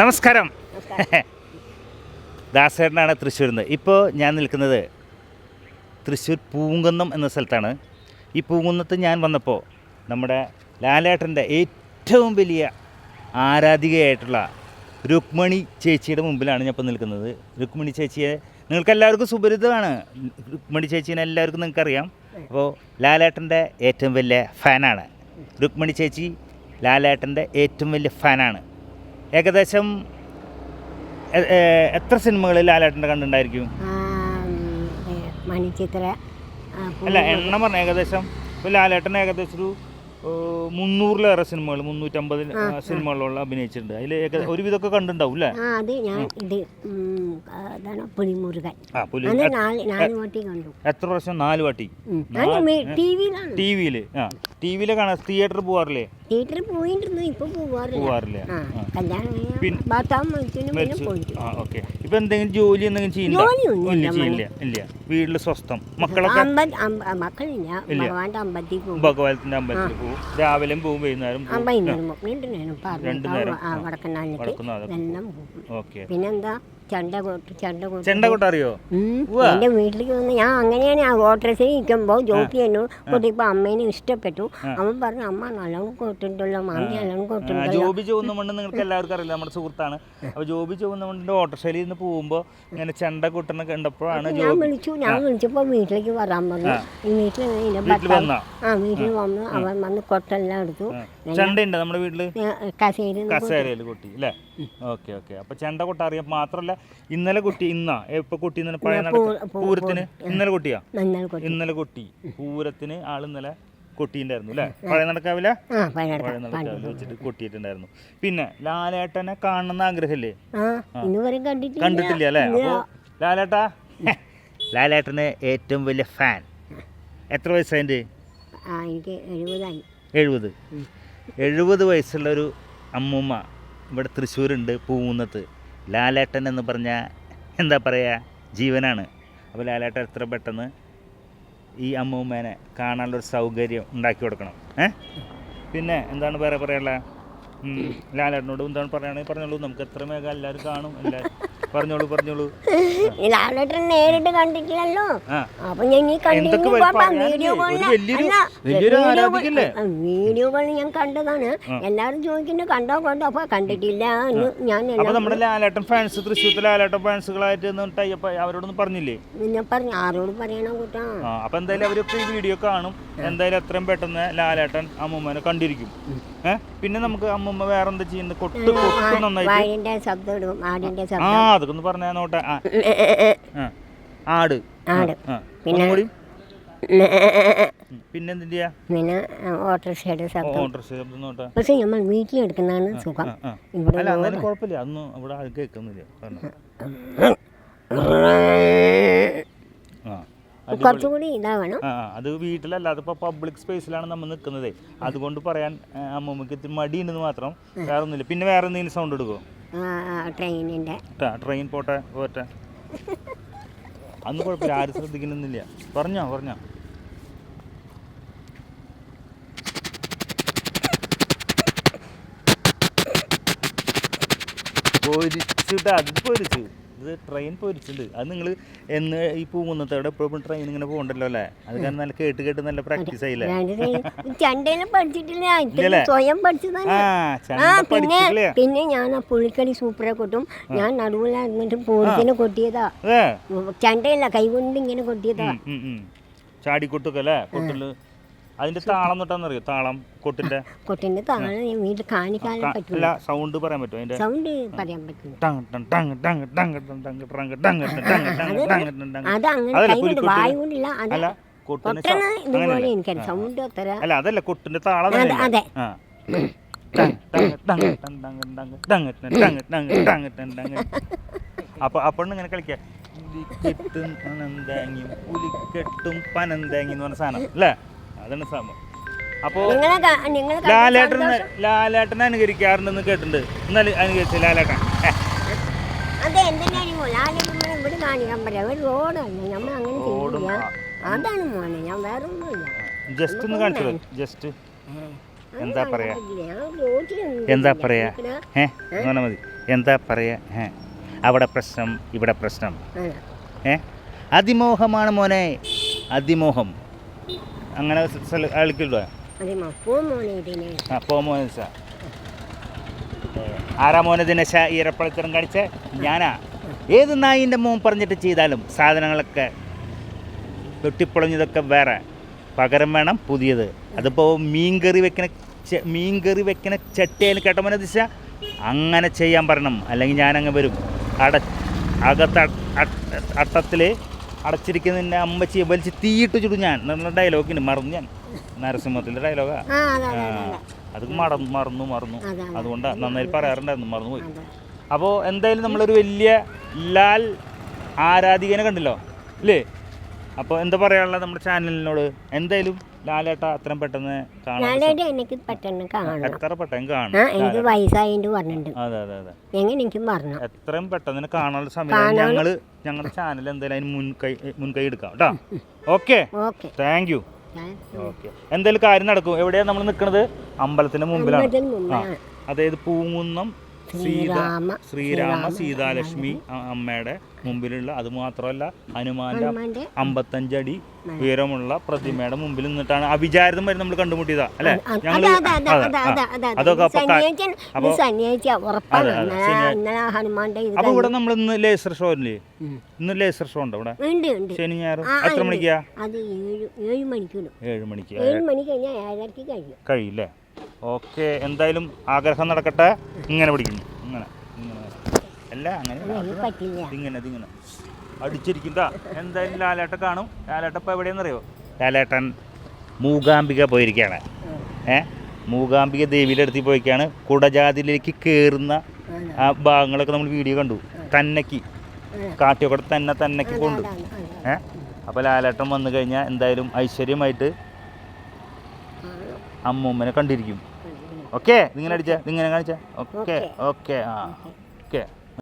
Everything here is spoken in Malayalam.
നമസ്കാരം. ദാസേട്ടനാണ് തൃശ്ശൂരിൽ നിന്ന് ഇപ്പോൾ ഞാൻ നിൽക്കുന്നത് തൃശ്ശൂർ പൂങ്കുന്നം എന്ന സ്ഥലത്താണ്. ഈ പൂങ്കുന്നത്ത് ഞാൻ വന്നപ്പോൾ നമ്മുടെ ലാലേട്ടന്റെ ഏറ്റവും വലിയ ആരാധികയായിട്ടുള്ള രുക്മിണി ചേച്ചിയുടെ മുമ്പിലാണ് ഞാൻ ഇപ്പോൾ നിൽക്കുന്നത്. രുക്മിണി ചേച്ചിയെ നിങ്ങൾക്ക് എല്ലാവർക്കും സുപരിതമാണ് രുക്മിണി ചേച്ചീനെ എല്ലാവർക്കും നിങ്ങൾക്കറിയാം. അപ്പോൾ ലാലേട്ടന്റെ ഏറ്റവും വലിയ ഫാനാണ്. രുക്മിണി ചേച്ചി ലാലേട്ടന്റെ ഏറ്റവും വലിയ ഫാനാണ്. ഏകദേശം എത്ര സിനിമകളിൽ ലാലേട്ടന്റെ കണ്ടിട്ടുണ്ടായിരിക്കും? മണിച്ചിത്ര അല്ല എണ്ണം പറഞ്ഞ ഏകദേശം. ഇപ്പോൾ ലാലേട്ടൻ ഏകദേശം ഒരു മുന്നൂറിലേറെ സിനിമകൾ മുന്നൂറ്റമ്പത് സിനിമകളോളം അഭിനയിച്ചിട്ടുണ്ട്. അതിൽ ഒരുവിധമൊക്കെ കണ്ടിട്ടുണ്ടാവും അല്ലേ? അത് ഞാൻ ഇത് അതാണ് എത്ര പ്രാവശ്യം നാല് വാട്ടി? ടി വിയിലാണ്. ടി വിയിൽ ആ. ടി വിയിൽ കാണാൻ തിയേറ്ററിൽ പോകാറില്ലേ തിയേറ്ററിൽ പോയിട്ടിരുന്നു ഇപ്പൊ പോവാറില്ല. ആ കല്യാണം കഴിഞ്ഞാൽ പിൻ- ഭർത്താവ് മരിച്ചതിന് പിന്നെ മരിച്ചു പോയിട്ട് ആ ഓക്കെ. ഇപ്പൊ എന്തെങ്കിലും ജോലി എന്തെങ്കിലും ചെയ്യില്ല ഇല്ല ഇല്ല ചെയ്യില്ല ഇല്ല. വീട്ടിൽ സ്വസ്ഥം. മക്കളൊക്കെ അമ്പത് അമ്പ- മക്കളില്ല. ഭഗവാന്റെ അമ്പലത്തിൽ പോകും. ഭഗവാനത്തിന്റെ അമ്പലത്തിൽ പോകും. രാവിലെയും പോകും വൈകുന്നേരം അമ്പതിനും രണ്ടു നേരം രണ്ട് പറഞ്ഞു നേരം. ആ വടക്കനാലിക്ക് വടക്കുന്നാഥ്. എല്ലാം പോകും. ഓക്കെ. പിന്നെന്താ? ചണ്ട കൊട്ട് ചണ്ട കൊട്ട്. ചെണ്ട കൊട്ട അറിയോ. എന്റെ വീട്ടിലേക്ക് വന്ന് ഞാൻ അങ്ങനെയാണ് ആ ഓട്ടോറിക്ഷയിൽ നിൽക്കുമ്പോൾ ജോബി എന്നോട് കൂട്ടിയപ്പോൾ അമ്മേനെ ഇഷ്ടപ്പെട്ടു. അവൻ പറഞ്ഞു അമ്മ നല്ലോണം കൊട്ടുണ്ടല്ലോ മാമി നല്ലോണം കൊട്ടുണ്ടല്ലോ. ജോബി ചോന്നുമണ്ണ് നിങ്ങൾക്ക് എല്ലാവർക്കും അറിയില്ല നമ്മുടെ സുഹൃത്താണ്. അപ്പോൾ ജോബി ചോന്നുമണ്ണിന്റെ ഓട്ടോശൈലിൽ നിന്ന് പോകുമ്പോൾ ഇങ്ങനെ ചെണ്ട കൊട്ടണ കണ്ടപ്പോഴാണ് ഞാൻ വിളിച്ചു ഞാൻ വിളിച്ചപ്പോൾ വീട്ടിലേക്ക് വരാൻ പറഞ്ഞു. ഈ വീട്ടിൽ വീട്ടിൽ ആ വീട്ടിൽ വന്നു അവൻ വന്ന് കൊട്ടെല്ലാം എടുത്തു. ചെണ്ടുണ്ട് നമ്മുടെ വീട്ടിൽ? കസേരയിൽ കസേരയിൽ കൊട്ടി. അല്ലേ? Okay okay. അപ്പൊ ചെണ്ട കൊട്ട അറിയാം ഇന്നലെ കുട്ടി ഇന്നാ? ഇപ്പൊ കുട്ടി ഇന്നലെ പഴയ നടക്ക? പൂരത്തിന്? ഇന്നലെ കുട്ടിയാ? നന്നായി കൊട്ടു. ഇന്നലെ കുട്ടി. പൂരത്തിന് ആൾ ഇന്നലെ കൊട്ടിണ്ടായിരുന്നു അല്ലെ? പഴയ നടക്കാവില്ല? ആ പഴയടക്കം പഴയ നടക്കാവില്ല വെച്ചിട്ട് കൊട്ടിയിട്ടുണ്ടായിരുന്നു. പിന്നെ ലാലേട്ടനെ കാണണമെന്ന് ആഗ്രഹമില്ലേ? ആ ഇന്ന് വരെ കണ്ടിട്ടില്ല. കണ്ടിട്ടില്ല അല്ലേ? അപ്പോൾ ലാലേട്ടാ? ലാലേട്ടന് ഏറ്റവും വലിയ ഫാൻ എത്ര വയസ്സായിട്ട് ആ എനിക്ക് എഴുപതായി. എഴുപത്. എഴുപത് വയസ്സുള്ള ഒരു അമ്മൂമ്മ ഇവിടെ തൃശ്ശൂരുണ്ട് പൂവുന്നത്ത് ലാലേട്ടൻ എന്ന് പറഞ്ഞാൽ എന്താ പറയുക ജീവനാണ്. അപ്പോൾ ലാലേട്ടൻ എത്ര പെട്ടെന്ന് ഈ അമ്മൂമ്മേനെ കാണാനുള്ളൊരു സൗകര്യം ഉണ്ടാക്കി കൊടുക്കണം. ഏ? പിന്നെ എന്താണ് വേറെ പറയാനുള്ളത് ലാലേട്ടനോട് എന്താണ് പറയുകയാണെങ്കിൽ പറഞ്ഞോളൂ നമുക്ക് എത്ര മേഘം എല്ലാവരും കാണും എല്ലാവരും പറഞ്ഞോളൂ പറഞ്ഞോളൂ. ലാലേട്ടൻ നേരിട്ട് കണ്ടിട്ടില്ലല്ലോ. അപ്പൊ ഞാൻ ഈ എന്തൊക്കെ കണ്ടിരുന്നു പാപ്പാ വീഡിയോ കോളിൽ വീഡിയോ കോളിൽ ഞാൻ കണ്ടതാണ്. എല്ലാരും ചോദിക്കുന്നു കണ്ടോ കണ്ടോ? അപ്പൊ കണ്ടിട്ടില്ല ഞാൻ നമ്മുടെ ലാലേട്ടൻ ഫാൻസ് തൃശ്ശൂരത്തെ ലാലേട്ടൻ ഫാൻസുകളായിട്ട് അവരോടൊന്ന് പറഞ്ഞില്ലേ? പിന്നെ പറഞ്ഞു ആരോട് പറയണം കൂട്ടാ? അപ്പൊ എന്തായാലും അവരൊക്കെ ഈ വീഡിയോ കാണും. എന്തായാലും എത്രയും പെട്ടെന്ന് ലാലേട്ടൻ അമ്മൂമ്മനെ കണ്ടിരിക്കും. ഏഹ് പിന്നെ നമുക്ക് അമ്മൂമ്മ വേറെന്താ ചെയ്യുന്നത്? കൊട്ട് കൊട്ട് നന്നായിട്ട് ആ അതൊക്കെ പറഞ്ഞ നോട്ടെ. ആട്. ആട്. പിന്നെ- പിന്നെ എന്തിന്റെയാ? പിന്നെ ഓട്ടോറിക്ഷയുടെ ശബ്ദം. ഓർഡർ ശബ്ദം നോട്ടെ പക്ഷെ നമ്മൾ വീട്ടിലെടുക്കുന്നതാണ് സുഖം. ആ, ആ. ഇവിടെ അല്ല കുഴപ്പമില്ല. അതൊന്നും ഇവിടെ കേൾക്കുന്നില്ല. കുറച്ചുകൂടി ഇതാവണം. അത് വീട്ടിലല്ലാതെ ഇപ്പോൾ പബ്ലിക് സ്പേസിലാണ് നമ്മൾ നിൽക്കുന്നത്. അതുകൊണ്ട് പറയാൻ അമ്മമ്മക്ക് മടിയുണ്ടെന്ന് മാത്രം വേറെ ഒന്നുമില്ല പിന്നെ വേറെ എന്തെങ്കിലും സൗണ്ട് എടുക്കുമോ ട്രെയിനിന്റെ ട്ടാ, ട്രെയിൻ പോട്ടെ പോട്ടെ. അന്ന് കുഴപ്പമില്ല ആരും ശ്രദ്ധിക്കണമെന്നില്ല പറഞ്ഞോ പറഞ്ഞോ. പൊരിച്ചിട്ട് അത് പൊരിച്ചു. ഇത് ട്രെയിൻ പോയിട്ടുണ്ട് അത് നിങ്ങൾ എന്ന് ഈ പൂങ്കുന്നത്തോടെ എപ്പോഴും ട്രെയിൻ ഇങ്ങനെ പോകണ്ടല്ലോ അല്ലേ? അത് കാരണം നല്ല കേട്ട് കേട്ട് നല്ല പ്രാക്ടീസ് ആയില്ലേ? ചണ്ടയിലും പഠിച്ചിട്ടില്ല? സ്വയം പിന്നെ പിന്നെ ഞാൻ ആ പുള്ളിക്കളി സൂപ്പറെ കൊട്ടും. ഞാൻ നടുവിലായിരുന്നിട്ട് പൂരത്തിന് കൊട്ടിയതാ. ചണ്ടയില്ല കൈകൊണ്ട് ഇങ്ങനെ കൊട്ടിയതാ. ചാടി. ചാടിക്കൊട്ടൊക്കെ അല്ലേ? കൊട്ടിൽ. അതിന്റെ താളം തൊട്ടാന്നറിയോ താളം കൊട്ടിന്റെ കൊട്ടിന്റെ താളം വീട്ടിൽ കാണിക്കാൻ പറ്റില്ല സൗണ്ട് പറയാൻ പറ്റുമോ അതിന്റെ സൗണ്ട് പറയാൻ പറ്റില്ല അല്ല അതല്ല കൊട്ടിന്റെ താളം അതെ അപ്പൊ അപ്പോഴും ഇങ്ങനെ കളിക്ക പുലിക്കെട്ടും പനന്തേങ്ങി പനന്തേങ്ങി എന്ന് പറഞ്ഞ സാധനം അല്ലേ അതാണ് സംഭവം അപ്പോൾ ലാലേട്ടൻ ലാലേട്ടനെ അനുകരിക്കാറുണ്ടെന്ന് കേട്ടിട്ടുണ്ട്. എന്നാൽ അനുകരിച്ചു ലാലേട്ടൻ. ജസ്റ്റ് ഒന്ന് കാണിച്ചു ജസ്റ്റ് എന്താ പറയാ? എന്താ പറയാ? ഏ? പറഞ്ഞാൽ മതി. എന്താ പറയാ? ഏ അവിടെ പ്രശ്നം ഇവിടെ പ്രശ്നം. ഏ? അതിമോഹമാണ് മോനെ. അതിമോഹം. അങ്ങനെ മപ്പോ മോനെ ഇതിനെ. ആ മോനെ ദിശ ആരാ മോനെ ദിനശ ഈരപ്പഴത്തരം കാണിച്ച? ഞാനാ. ഏത് നായിന്റെ മോൻ പറഞ്ഞിട്ട് ചെയ്താലും സാധനങ്ങളൊക്കെ വെട്ടിപ്പൊളഞ്ഞതൊക്കെ വേറെ. പകരം വേണം പുതിയത്. അതിപ്പോൾ മീൻ കറി വെക്കണ മീൻ കറി വെക്കണ കേട്ട മോനെ ദിശ അങ്ങനെ ചെയ്യാൻ പറയണം. അല്ലെങ്കിൽ ഞാനങ്ങ് വരും. അട അകത്ത് അട്ടത്തിൽ അടച്ചിരിക്കുന്നതിന്റെ അമ്മച്ചി വലിച്ച് തീയിട്ട് ചുടും ഞാൻ. എന്നുള്ള ഡയലോഗിന് മറന്നു ഞാൻ. നരസിംഹത്തിന്റെ ഡയലോഗാ അതെ മറന്നു മറന്നു മറന്നു. അതെ, അതെ. അതുകൊണ്ടാണ് നന്നായി പറയാറുണ്ടായിരുന്നു. മറന്നുപോയി പോയി. അപ്പോൾ എന്തായാലും നമ്മളൊരു വലിയ ലാൽ ആരാധികനെ കണ്ടല്ലോ അല്ലേ അപ്പോൾ എന്താ പറയാനുള്ളത് നമ്മുടെ ചാനലിനോട്? എന്തായാലും ലാലേട്ട അത്രയും പെട്ടെന്ന് എനിക്ക് കാണണം. എത്ര പെട്ടെന്ന് കാണണം. കാണും എനിക്ക് വയസ്സായിട്ട് പറഞ്ഞിട്ടുണ്ട്. അതെ അതെ അതെ. എങ്ങനെ എനിക്കും പറഞ്ഞു. എത്രയും പെട്ടെന്ന് കാണാനുള്ള സമയം ഞങ്ങൾ ഞങ്ങളുടെ ചാനൽ എന്തായാലും അതിന് മുൻകൈ മുൻകൈ എടുക്കാം കേട്ടോ. Okay. Okay. Thank you okay. എന്തായാലും കാര്യം നടക്കും. എവിടെയാണ് നമ്മൾ നിൽക്കുന്നത് അമ്പലത്തിന്റെ മുമ്പിലാണ്. അതായത് പൂങ്കുന്നം സീത ശ്രീരാമ ശ്രീരാമ സീതാലക്ഷ്മി അമ്മയുടെ മുമ്പിലുള്ള അത് മാത്രമല്ല ഹനുമാന്റെ അമ്പത്തഞ്ചടി ഉയരമുള്ള പ്രതിമയുടെ മുമ്പിൽ നിന്നിട്ടാണ്. അവിചാരിതം വരെ നമ്മൾ കണ്ടുമുട്ടിയതാ അല്ലെ? അതെ, ഞങ്ങൾ അതെ, അതെ, അതെ, അതെ, ആ. അതെ, അതെ, അതെ. അതൊക്കെ അപ്പൊ ഇവിടെ നമ്മൾ ഇന്ന് ലേസർ ഷോ അല്ലേ ഇന്ന് ലേസർ ഷോ ഉണ്ടോ ഇവിടെ? ശനി ഞായറും ആ, എത്ര. മണിക്കാ? അത് ഏഴ് മണിക്ക്. ഏഴ് മണിക്ക് കഴിയും കഴിയില്ലേ? ഓക്കെ എന്തായാലും ആഗ്രഹം നടക്കട്ടെ. ഇങ്ങനെ പിടിക്കുന്നു. ഇങ്ങനെ ഇങ്ങനെ. അല്ല അങ്ങനെ ഇതിങ്ങനെ ഇതിങ്ങനെ. അടിച്ചിരിക്കണ്ട എന്തായാലും ലാലേട്ട കാണും. ലാലേട്ട ഇപ്പം എവിടെയെന്നറിയോ ലാലേട്ടൻ മൂകാംബിക പോയിരിക്കുകയാണ്. ഏ? മൂകാംബിക ദേവിയുടെ അടുത്ത് പോയിക്കാണ് കുടജാതിയിലേക്ക് കയറുന്ന ആ ഭാഗങ്ങളൊക്കെ നമ്മൾ വീഡിയോ കണ്ടു. തന്നക്ക്. കാട്ടിയൊക്കെ തന്നെ തന്നക്ക് കൊണ്ടു. ഏ? അപ്പോൾ ലാലേട്ടൻ വന്നു കഴിഞ്ഞാൽ എന്തായാലും ഐശ്വര്യമായിട്ട്. അമ്മൂമ്മനെ കണ്ടിരിക്കും. ഓക്കെ? ഇതിങ്ങനെ അടിച്ച ഇതിങ്ങനെ കാണിച്ച. ഓക്കെ. ഓക്കെ ആ ഓക്കെ.